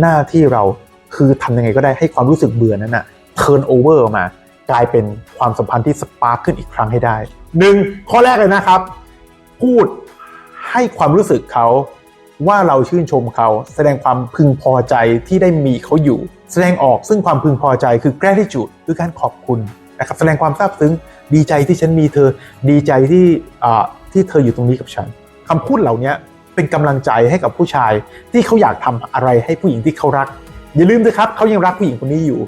หน้าที่เราคือทำยังไงก็ได้ให้ความรู้สึกเบื่อนั้นน่ะเทิร์นโอเวอร์มากลายเป็นความสัมพันธ์ที่สปาร์คขึ้นอีกครั้งให้ได้หนึ่งข้อแรกเลยนะครับ พูดให้ความรู้สึกเขาว่าเราชื่นชมเขาแสดงความพึงพอใจที่ได้มีเขาอยู่ แสดงออกซึ่งความพึงพอใจคือ gratitude คือการขอบคุณนะครับแสดงความซาบซึ้งดีใจที่ฉันมีเธอดีใจที่ที่เธออยู่ตรงนี้กับฉันคำพูดเหล่านี้ เป็นกำลังใจให้กับผู้ชายที่เขาอยากทำอะไรให้ผู้หญิงที่เขารัก อย่าลืมนะครับเขายังรักผู้หญิงคนนี้อยู่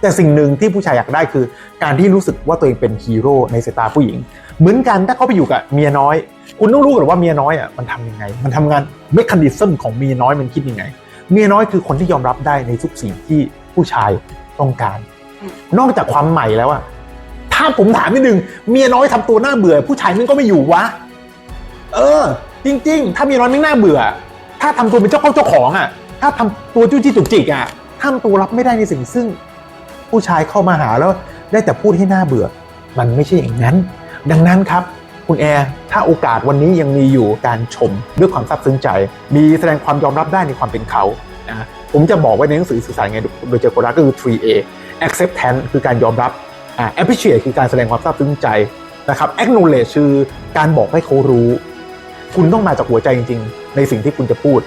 แต่สิ่งหนึ่งที่ผู้ชายอยากได้คือ การที่รู้สึกว่าตัวเองเป็นฮีโร่ในสายตาผู้หญิง เหมือนกันถ้าเขาไปอยู่กับเมียน้อย คุณต้องรู้ก่อนว่าเมียน้อยอะมันทำยังไง มันทำงานเมคานิซึมของเมียน้อยมันคิดยังไง เมียน้อยคือคนที่ยอมรับได้ในทุกสิ่งที่ผู้ชายต้องการ นอกจากความใหม่แล้วอะถ้าผมถามนิดนึงเมียน้อยทำตัวน่าเบื่อ ผู้ชายมันก็ไม่อยู่วะ เออ จริง ๆ ถ้ามีน้อยไม่น่าเบื่อ ถ้าทำตัวเป็นเจ้าเข้าเจ้าของอะ ถ้าทำตัวจู้จี้จุกจิกอะทำตัวรับไม่ได้ในสิ่งซึ่ง ผู้ชายเข้ามาหาแล้วได้แต่พูดให้หน้าเบื่อ มันไม่ใช่อย่างนั้น ดังนั้นครับ คุณแอร์ถ้าโอกาสวันนี้ยังมีอยู่การชมด้วยความซาบซึ้งใจ มีแสดงความยอมรับได้ในความเป็นเขานะผมจะบอกไว้ในหนังสือสื่อสารไงโดยเฉพาะก็คือ 3A acceptance คือการยอมรับ appreciate คือการแสดงความซาบซึ้งใจนะครับ acknowledge คือการบอกให้เขารู้ คุณต้องมาจากหัวใจจริง ๆ ในสิ่งที่คุณจะพูด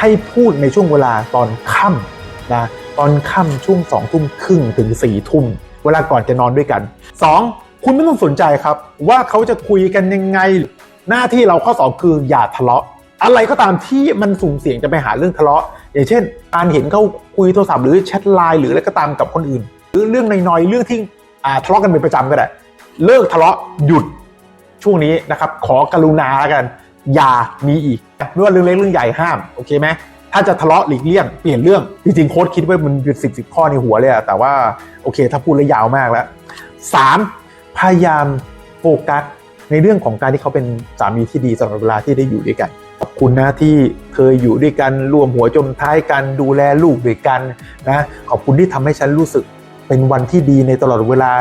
ให้พูดในช่วงเวลาตอนค่ำนะตอนค่ำช่วงสองทุ่มครึ่งถึงสี่ทุ่มเวลาก่อนจะนอนด้วยกันสองคุณไม่ต้องสนใจครับ ว่าเขาจะคุยกันยังไง หน้าที่เราข้อสองคืออย่าทะเลาะ อะไรก็ตามที่มันสุ่มเสี่ยงจะไปหาเรื่องทะเลาะ อย่างเช่น การเห็นเขาคุยโทรศัพท์หรือแชทไลน์หรืออะไรก็ตามกับคนอื่น หรือเรื่องน้อยๆเรื่องที่อ่าทะเลาะกันเป็นประจำก็ได้เลิกทะเลาะหยุดช่วงนี้นะครับ ขอกรุณาแล้วกัน อย่ามีอีกไม่ว่าเรื่องเล็กเรื่องใหญ่ห้ามโอเคไหมถ้าจะทะเลาะหลีกเลี่ยงเปลี่ยนเรื่องจริงๆโค้ดคิดไว้มันเป็นสิบสิบข้อในหัวเลยอะแต่ว่าโอเค ถ้าพูดแล้วยาวมากแล้วสามพยายามโฟกัสในเรื่องของการที่เขาเป็นสามีที่ดีสำหรับเวลาที่ได้อยู่ด้วยกันขอบคุณนะที่เคยอยู่ด้วยกันรวมหัวจมท้ายกันดูแลลูกด้วยกันนะขอบคุณที่ทำให้ฉันรู้สึกเป็นวันที่ดีในตลอดเวลา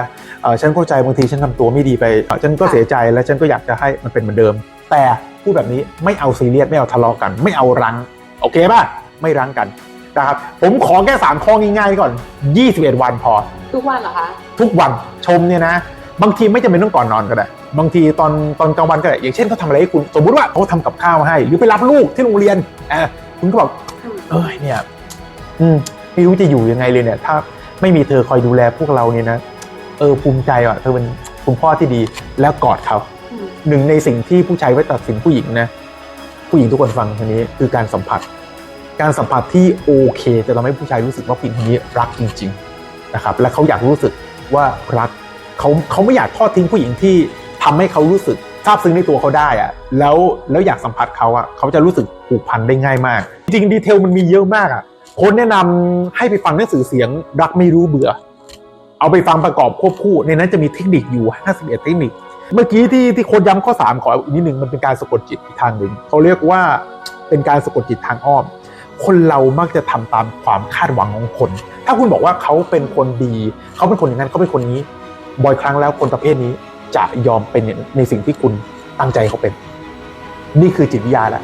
ฉันเข้าใจบางทีฉันทำตัวไม่ดีไป ฉันก็เสียใจและฉันก็อยากจะให้มันเป็นเหมือนเดิม แต่ พูดแบบนี้ไม่เอาซีเรียสไม่เอาทะเลาะกัน ไม่เอารั้งโอเคป่ะไม่รั้งกันนะครับผมขอแค่สามข้อง่ายๆก่อน 21 วันพอ ทุกวันเหรอคะทุกวันชมเนี่ยนะ บางทีไม่จำเป็นต้องก่อนนอนก็ได้ บางทีตอนตอนกลางวันก็ได้อย่างเช่นเขาทำอะไรให้คุณ สมมุติว่าเขาทำกับข้าวให้ หรือไปรับลูกที่โรงเรียนเออคุณก็บอกเอ้ยเนี่ยอืมไม่รู้จะอยู่ยังไงเลยเนี่ย ถ้าไม่มีเธอคอยดูแลพวกเราเนี่ยนะ เออภูมิใจอะเธอเป็นคุณพ่อที่ดีแล้วกอดเขาอืม หนึ่งในสิ่งที่ผู้ชายไว้ตัดสินผู้หญิงนะ ผู้หญิงทุกคนฟังทีนี้คือการสัมผัส การสัมผัสที่โอเค จะทำให้ผู้ชายรู้สึกว่าผู้หญิงคนนี้รักจริง ๆนะครับ และเขาอยากรู้สึกว่ารักเขาเขาไม่อยากทอดทิ้งผู้หญิงที่ทำให้เขารู้สึกซาบซึ้งในตัวเขาได้อะแล้วแล้วอยากสัมผัสเขาอะเขาจะรู้สึกผูกพันได้ง่ายมาก จริงดีเทลมันมีเยอะมากอะคนแนะนำให้ไปฟังหนังสือเสียงรักไม่รู้เบื่อ เอาไปฟังประกอบควบคู่ ในนั้นจะมีเทคนิคอยู่ 51 เทคนิค เมื่อกี้ที่ที่โค้ดย้ำข้อ 3 ขออีกนิดนึงมันเป็นการสะกดจิตอีกทางหนึ่งเขาเรียกว่าเป็นการสะกดจิตทางอ้อม คนเรามักจะทำตามความคาดหวังของคน ถ้าคุณบอกว่าเขาเป็นคนดี เขาเป็นคนอย่างนั้นเขาเป็นคนนี้ บ่อยครั้งแล้วคนประเภทนี้จะยอมเป็นในสิ่งที่คุณตั้งใจเขาเป็น นี่คือจิตวิทยาแหละ